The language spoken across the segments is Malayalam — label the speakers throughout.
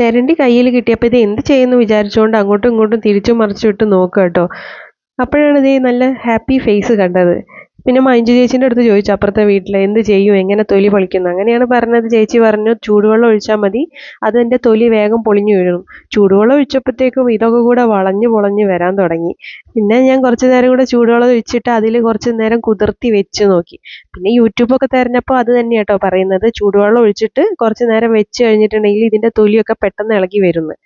Speaker 1: തെരണ്ടി കയ്യിൽ കിട്ടിയപ്പോൾ ഇത് എന്ത് ചെയ്യുമെന്ന് വിചാരിച്ചുകൊണ്ട് അങ്ങോട്ടും ഇങ്ങോട്ടും തിരിച്ചും മറിച്ചും ഇട്ട് നോക്കുക കേട്ടോ. അപ്പോഴാണ് ഇതേ നല്ല ഹാപ്പി ഫേസ് കണ്ടത്. പിന്നെ മഞ്ജു ചേച്ചീന്റെ അടുത്ത് ചോദിച്ചു അപ്പുറത്തെ വീട്ടിൽ എന്ത് ചെയ്യും? എങ്ങനെ തൊലി പൊളിക്കുന്നു? അങ്ങനെയാണ് പറഞ്ഞത്. ചേച്ചി പറഞ്ഞു ചൂടുവെള്ളം ഒഴിച്ചാൽ മതി. അത് എന്റെ തൊലി വേഗം പൊളിഞ്ഞു വീഴും. ചൂടുവെള്ളം ഒഴിച്ചപ്പോഴത്തേക്കും ഇതൊക്കെ കൂടെ വളഞ്ഞു പൊളഞ്ഞ് വരാൻ തുടങ്ങി. പിന്നെ ഞാൻ കുറച്ച് നേരം കൂടെ ചൂടുവെള്ളം ഒഴിച്ചിട്ട് അതിൽ കുറച്ച് നേരം കുതിർത്തി വെച്ച് നോക്കി. പിന്നെ യൂട്യൂബൊക്കെ തിരഞ്ഞപ്പോൾ അത് തന്നെ കേട്ടോ പറയുന്നത്. ചൂടുവെള്ളം ഒഴിച്ചിട്ട് കുറച്ച് നേരം വെച്ച് കഴിഞ്ഞിട്ടുണ്ടെങ്കിൽ ഇതിന്റെ തൊലിയൊക്കെ പെട്ടെന്ന് ഇളകി വരുന്നു.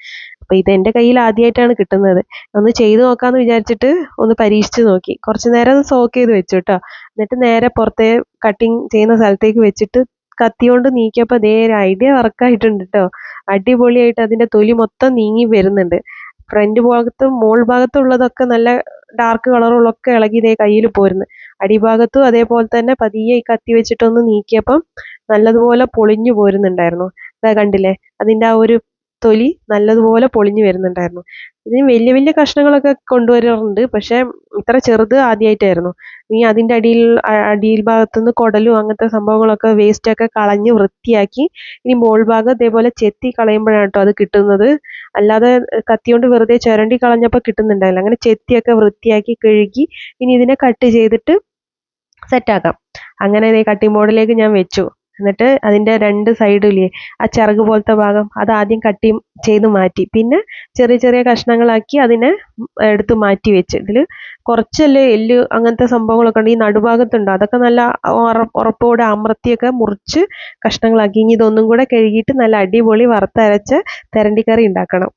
Speaker 1: അപ്പോൾ ഇത് എന്റെ കയ്യിൽ ആദ്യമായിട്ടാണ് കിട്ടുന്നത്. ഒന്ന് ചെയ്ത് നോക്കാമെന്ന് വിചാരിച്ചിട്ട് ഒന്ന് പരീക്ഷിച്ച് നോക്കി. കുറച്ച് നേരം അത് സോക്ക് ചെയ്ത് വെച്ചു കേട്ടോ എന്നിട്ട് നേരെ പുറത്തെ കട്ടിങ് ചെയ്യുന്ന സ്ഥലത്തേക്ക് വെച്ചിട്ട് കത്തി കൊണ്ട് നീക്കിയപ്പോൾ അതേ ഒരു ഐഡിയ വർക്കായിട്ടുണ്ട് കേട്ടോ അടിപൊളിയായിട്ട് അതിന്റെ തൊലി മൊത്തം നീങ്ങി വരുന്നുണ്ട്. ഫ്രണ്ട് ഭാഗത്തും മോൾ ഭാഗത്തുള്ളതൊക്കെ നല്ല ഡാർക്ക് കളറുള്ളൊക്കെ ഇളകി ഇതേ കയ്യിൽ പോരുന്നു. അടിഭാഗത്തും അതേപോലെ തന്നെ പതിയെ ഈ കത്തി വെച്ചിട്ടൊന്ന് നീക്കിയപ്പം നല്ലതുപോലെ പൊളിഞ്ഞു പോരുന്നുണ്ടായിരുന്നു. ഇതാ കണ്ടില്ലേ? അതിന്റെ ആ ഒരു തൊലി നല്ലതുപോലെ പൊളിഞ്ഞു വരുന്നുണ്ടായിരുന്നു. ഇതിന് വലിയ വലിയ കഷ്ണങ്ങളൊക്കെ കൊണ്ടുവരാറുണ്ട്. പക്ഷേ ഇത്ര ചെറുത് ആദ്യമായിട്ടായിരുന്നു ഇനി അതിന്റെ അടിയിൽ അടിയിൽ ഭാഗത്തുനിന്ന് കുടലും അങ്ങനത്തെ സംഭവങ്ങളൊക്കെ വേസ്റ്റൊക്കെ കളഞ്ഞ് വൃത്തിയാക്കി ഇനി മോൾ ഭാഗം ഇതേപോലെ ചെത്തി കളയുമ്പോഴാണ് കേട്ടോ അത് കിട്ടുന്നത്. അല്ലാതെ കത്തി കൊണ്ട് വെറുതെ ചുരണ്ടി കളഞ്ഞപ്പോൾ കിട്ടുന്നുണ്ടായില്ല. അങ്ങനെ ചെത്തിയൊക്കെ വൃത്തിയാക്കി കഴുകി ഇനി ഇതിനെ കട്ട് ചെയ്തിട്ട് സെറ്റാക്കാം അങ്ങനെ കട്ടിംഗ് ബോർഡിലേക്ക് ഞാൻ വെച്ചു. എന്നിട്ട് അതിന്റെ രണ്ട് സൈഡിലേ ആ ചിറക് പോലത്തെ ഭാഗം അത് ആദ്യം കട്ട് ചെയ്ത് മാറ്റി. പിന്നെ ചെറിയ ചെറിയ കഷ്ണങ്ങളാക്കി അതിനെ എടുത്ത് മാറ്റി വെച്ച്. ഇതിൽ കുറച്ചല്ലേ എല്ല് അങ്ങനത്തെ സംഭവങ്ങളൊക്കെ ഉണ്ട്. ഈ നടുഭാഗത്തുണ്ട്? അതൊക്കെ നല്ല ഉറ ഉറപ്പോടെ അമർത്തിയൊക്കെ മുറിച്ച് കഷ്ണങ്ങളാക്കി. ഇനി ഇതൊന്നും കൂടെ കഴുകിയിട്ട് നല്ല അടിപൊളി വറുത്തരച്ച തെരണ്ടിക്കറി ഉണ്ടാക്കണം.